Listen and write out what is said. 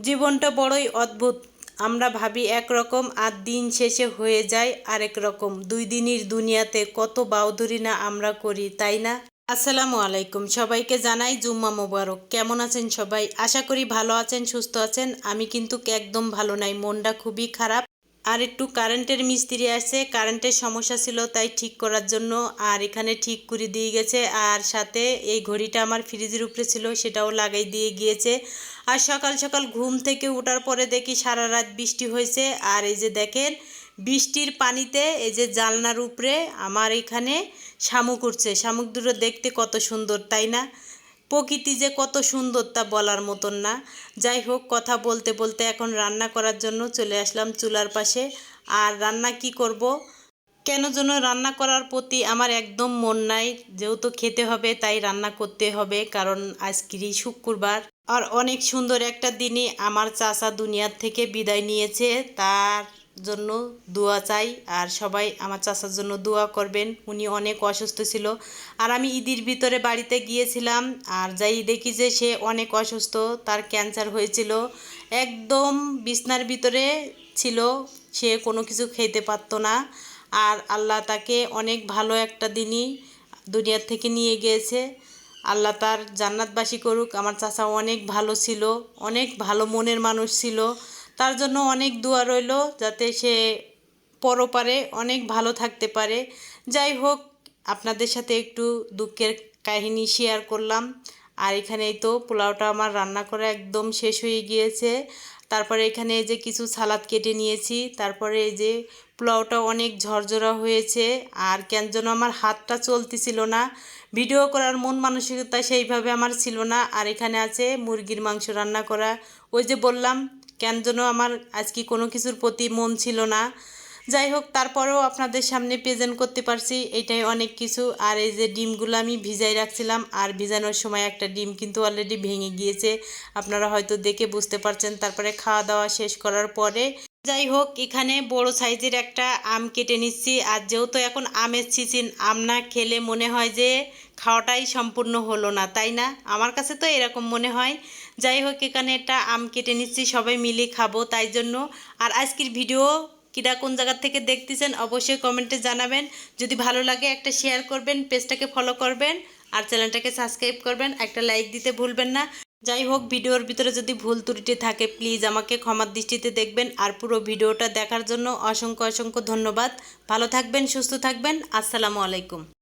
জীবনটা বড়ই অদ্ভুত। আমরা ভাবি একরকম আর দিন শেষে হয়ে যায় আরেক রকম। দুই দিনের দুনিয়াতে কত বাউধুরি না আমরা করি, তাই না? আসসালামু আলাইকুম। সবাইকে জানাই জুম্মা মোবারক। কেমন আছেন সবাই? আশা করি ভালো আছেন, সুস্থ আছেন। আমি কিন্তু একদম ভালো নাই। মনটা খুবই খারাপ। আর একটু কারেন্টের মিস্ত্রি আসছে কারেন্টের সমস্যা ছিল, তাই ঠিক করার জন্য আর এখানে ঠিক করে দিয়ে গেছে। আর সাথে এই ঘড়িটা আমার ফ্রিজের উপরে ছিল, সেটাও লাগাই দিয়ে গিয়েছে। আর সকাল সকাল ঘুম থেকে ওঠার পরে দেখি সারা রাত বৃষ্টি হয়েছে। আর এই যে দেখেন, বৃষ্টির পানিতে এই যে জালনার উপরে আমার এখানে শামুক উঠছে। শামুক দুটো দেখতে কত সুন্দর, তাই না? প্রকৃতি যে কত সুন্দর তা বলার মতন না। যাই হোক, কথা বলতে বলতে এখন রান্না করার জন্য চলে আসলাম চুলার পাশে। আর রান্না কি করব? কেন যেন রান্না করার প্রতি আমার একদম মন নাই। যেহেতু খেতে হবে, তাই রান্না করতে হবে। কারণ আজকেরই শুক্রবার। আর অনেক সুন্দর একটা দিনে আমার চাচা দুনিয়ার থেকে বিদায় নিয়েছে। তার জন্য দোয়া চাই। আর সবাই আমার চাচার জন্য দোয়া করবেন। উনি অনেক অসুস্থ ছিল। আর আমি ঈদের ভিতরে বাড়িতে গিয়েছিলাম। আর যাই দেখি যে সে অনেক অসুস্থ, তার ক্যান্সার হয়েছিল। একদম বিছনার ভিতরে ছিল। সে কোনো কিছু খেতে পারতো না। আর আল্লাহ তাকে অনেক ভালো একটা দিনই দুনিয়ার থেকে নিয়ে গিয়েছে। আল্লাহ তার জান্নাতবাসী করুক। আমার চাচা অনেক ভালো ছিল। অনেক ভালো মনের মানুষ ছিল। তার জন্য অনেক দোয়া রইল যাতে সে পরপারে অনেক ভালো থাকতে পারে। যাই হোক, আপনাদের সাথে একটু দুঃখের কাহিনী শেয়ার করলাম। আর এখানেই তো পোলাওটা আমার রান্না করা একদম শেষ হয়ে গিয়েছে। তারপরে এখানে যে কিছু সালাদ কেটে নিয়েছি। তারপরে এই যে পোলাওটা অনেক ঝরঝরা হয়েছে। আর কেন যেন আমার হাতটা চলতেছিল না। ভিডিও করার মন মানসিকতা সেইভাবে আমার ছিল না। আর এখানে আছে মুরগির মাংস রান্না করা। ওই যে বললাম কেন যেন আমার আজকে কোনো কিছুর প্রতি মন ছিল না। যাই হোক, তারপরেও আপনাদের সামনে প্রেজেন্ট করতে পারছি, এটাই অনেক কিছু। আর এই যে ডিমগুলো আমি ভিজাই রাখছিলাম, আর ভিজানোর সময় একটা ডিম কিন্তু অলরেডি ভেঙে গিয়েছে। আপনারা হয়তো দেখে বুঝতে পারছেন, তারপরে খাওয়া দাওয়া শেষ করার পরে যাই হোক, এখানে বড় সাইজের একটা আম কেটে নিচ্ছি। আর যেহেতু এখন আমের সিজন আম না খেলে মনে হয় যে খাওয়াটাই সম্পূর্ণ হলো না, তাই না? আমার কাছে তো এরকম মনে হয়। যাই হোক, এখানে একটা আম কেটে নিচ্ছি, সবাই মিলে খাব, তাই জন্য। আর আজকের ভিডিও কিরা কোন জায়গার থেকে দেখতেছেন, অবশ্যই কমেন্টে জানাবেন। যদি ভালো লাগে, একটা শেয়ার করবেন পেজটাকে ফলো করবেন। আর চ্যানেলটাকে সাবস্ক্রাইব করবেন, একটা লাইক দিতে ভুলবেন না। যাই হোক ভিডিওর ভিতরে যদি ভুল ত্রুটি থাকে প্লিজ আমাকে ক্ষমার দৃষ্টিতে দেখবেন আর পুরো ভিডিওটা দেখার জন্য অসংখ্য অসংখ্য ধন্যবাদ। ভালো থাকবেন, সুস্থ থাকবেন। আসসালামু আলাইকুম।